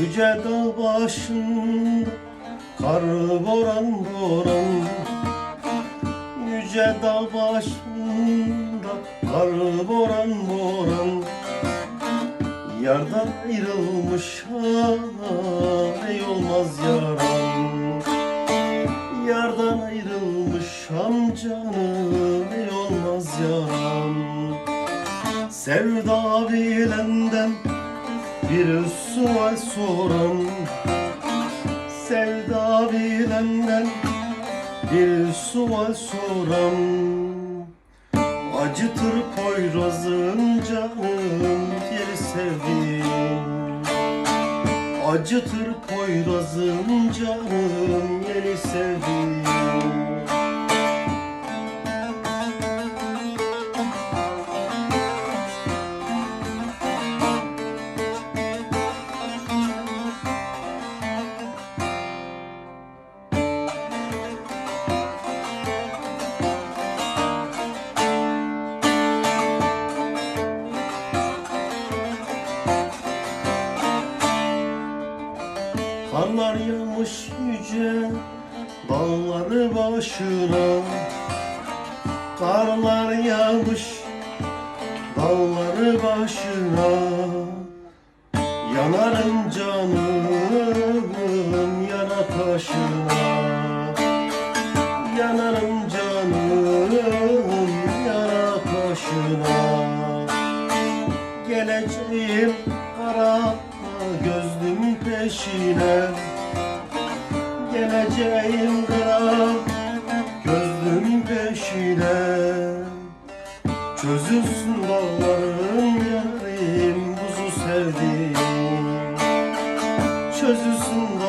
Yüce dağ başında Kar boran boran. Yüce dağ başında Kar boran boran. Yardan ayrılmış Ey olmaz yaram. Yardan ayrılmış canım Ey olmaz yaram. Sevda bilenden bir sual soran Sevda bilenden bir sual soran. Acıtır poyrazın canım geri sevdim Acıtır poyrazın canım yeni sevdim Karlar yağmış yüce dağları başına Karlar yağmış dağları başına Yanarım canım yana taşına Yanarım canım yana taşına Geleceğim peşine. Geleceğim kara gözlüm peşine. Çözülsün dağlarım yarim buzu sevdim Çözülsün